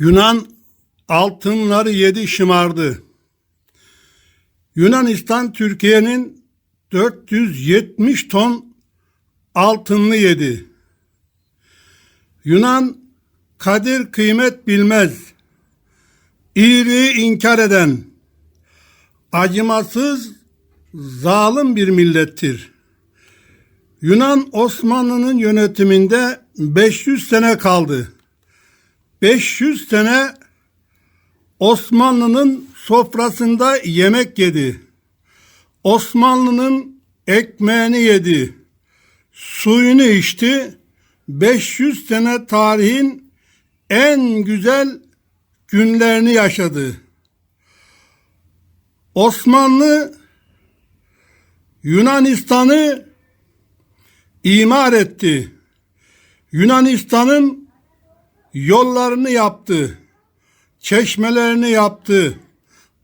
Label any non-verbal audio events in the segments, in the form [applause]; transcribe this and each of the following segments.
Yunan altınları yedi şımardı. Yunanistan Türkiye'nin 470 ton altınını yedi. Yunan kadir kıymet bilmez. İyiliği inkar eden, acımasız, zalim bir millettir. Yunan Osmanlı'nın yönetiminde 500 sene kaldı. 500 sene Osmanlı'nın sofrasında yemek yedi. Osmanlı'nın ekmeğini yedi. Suyunu içti. 500 sene tarihin en güzel günlerini yaşadı. Osmanlı Yunanistan'ı imar etti. Yunanistan'ın yollarını yaptı. Çeşmelerini yaptı.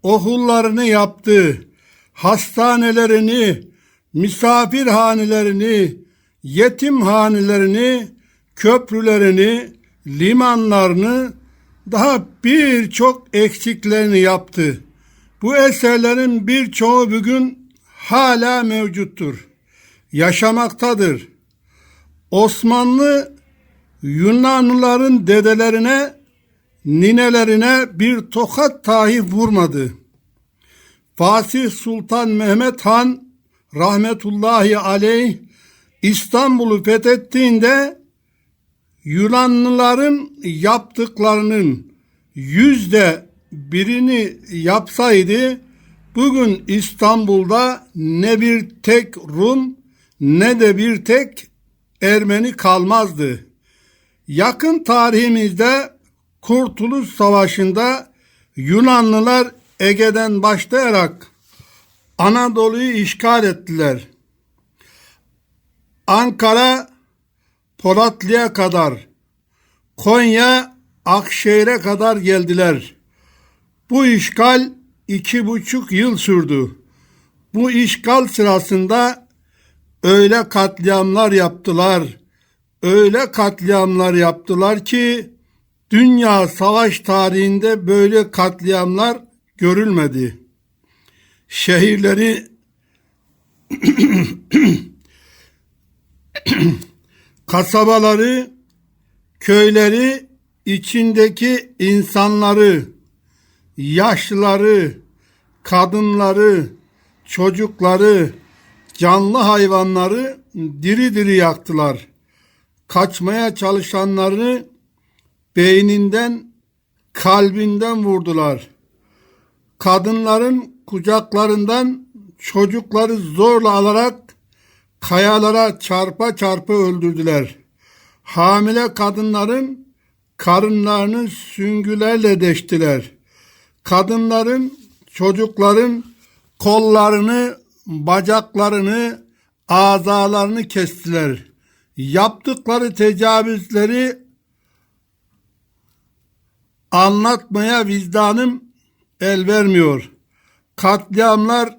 Okullarını yaptı. Hastanelerini, misafirhanelerini, yetimhanelerini, köprülerini, limanlarını daha birçok eksiklerini yaptı. Bu eserlerin birçoğu bugün hala mevcuttur. Yaşamaktadır. Osmanlı Yunanlıların dedelerine, ninelerine bir tokat tahi vurmadı. Fatih Sultan Mehmet Han rahmetullahi aleyh İstanbul'u fethettiğinde Yunanlıların yaptıklarının yüzde birini yapsaydı bugün İstanbul'da ne bir tek Rum ne de bir tek Ermeni kalmazdı. Yakın tarihimizde Kurtuluş Savaşı'nda Yunanlılar Ege'den başlayarak Anadolu'yu işgal ettiler. Ankara Polatlı'ya kadar, Konya Akşehir'e kadar geldiler. Bu işgal iki buçuk yıl sürdü. Bu işgal sırasında öyle katliamlar yaptılar, öyle katliamlar yaptılar ki dünya savaş tarihinde böyle katliamlar görülmedi. Şehirleri [clears throat] kasabaları, köyleri, içindeki insanları, yaşlıları, kadınları, çocukları, canlı hayvanları diri diri yaktılar. Kaçmaya çalışanları beyninden, kalbinden vurdular. Kadınların kucaklarından çocukları zorla alarak kayalara çarpa çarpa öldürdüler. Hamile kadınların karınlarını süngülerle deştiler. Kadınların, çocukların kollarını, bacaklarını, azalarını kestiler. Yaptıkları tecavüzleri anlatmaya vicdanım el vermiyor. Katliamlar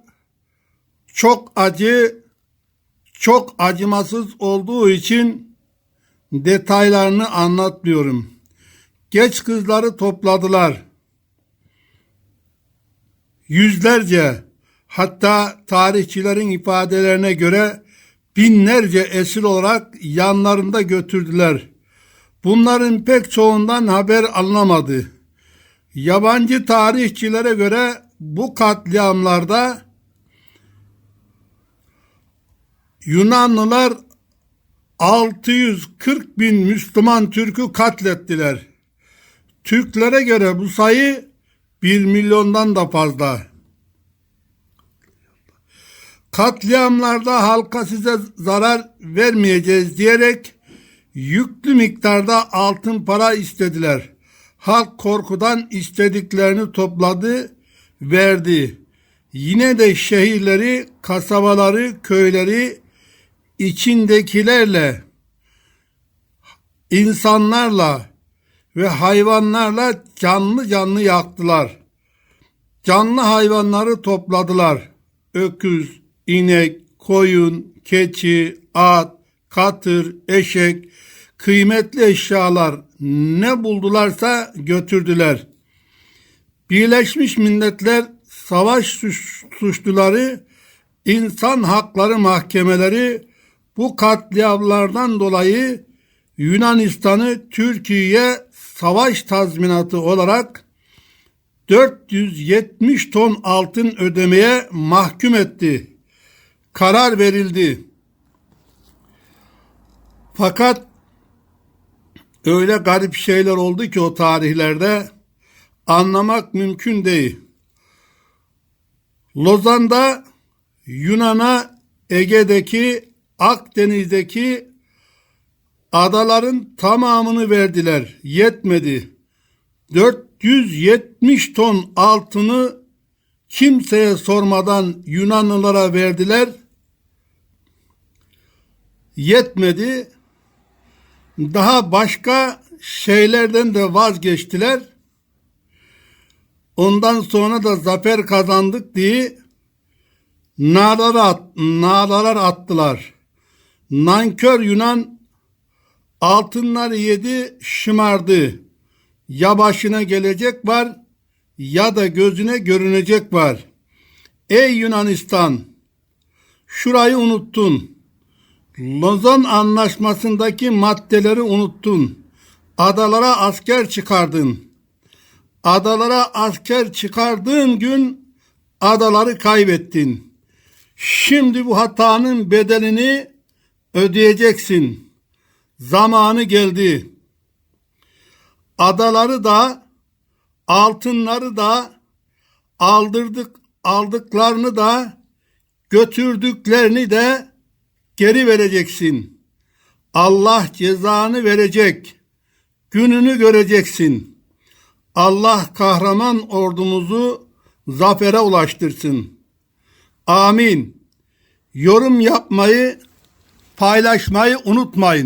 çok acı, çok acımasız olduğu için detaylarını anlatmıyorum. Geç kızları topladılar. Yüzlerce hatta tarihçilerin ifadelerine göre binlerce esir olarak yanlarında götürdüler. Bunların pek çoğundan haber alınamadı. Yabancı tarihçilere göre bu katliamlarda Yunanlılar 640 bin Müslüman Türk'ü katlettiler. Türklere göre bu sayı 1 milyondan da fazla. Katliamlarda halka size zarar vermeyeceğiz diyerek yüklü miktarda altın para istediler. Halk korkudan istediklerini topladı, verdi. Yine de şehirleri, kasabaları, köyleri içindekilerle, insanlarla ve hayvanlarla canlı canlı yaktılar. Canlı hayvanları topladılar. Öküz, inek, koyun, keçi, at, katır, eşek, kıymetli eşyalar ne buldularsa götürdüler. Birleşmiş Milletler savaş suç- suçluları, insan hakları mahkemeleri bu katliamlardan dolayı Yunanistan'ı Türkiye'ye savaş tazminatı olarak 470 ton altın ödemeye mahkum etti. Karar verildi. Fakat öyle garip şeyler oldu ki o tarihlerde anlamak mümkün değil. Lozan'da Yunan'a Ege'deki Akdeniz'deki adaların tamamını verdiler. Yetmedi. 470 ton altını kimseye sormadan Yunanlılara verdiler. Yetmedi. Daha başka şeylerden de vazgeçtiler. Ondan sonra da zafer kazandık diye nağlar, at, nağlalar attılar. Nankör Yunan altınları yedi şımardı. Ya başına gelecek var ya da gözüne görünecek var. Ey Yunanistan şurayı unuttun. Lozan anlaşmasındaki maddeleri unuttun. Adalara asker çıkardın. Adalara asker çıkardığın gün adaları kaybettin. Şimdi bu hatanın bedelini ödeyeceksin. Zamanı geldi. Adaları da altınları da aldırdık aldıklarını da götürdüklerini de geri vereceksin. Allah cezanı verecek. Gününü göreceksin. Allah kahraman ordumuzu zafere ulaştırsın. Amin. Yorum yapmayı, paylaşmayı unutmayın.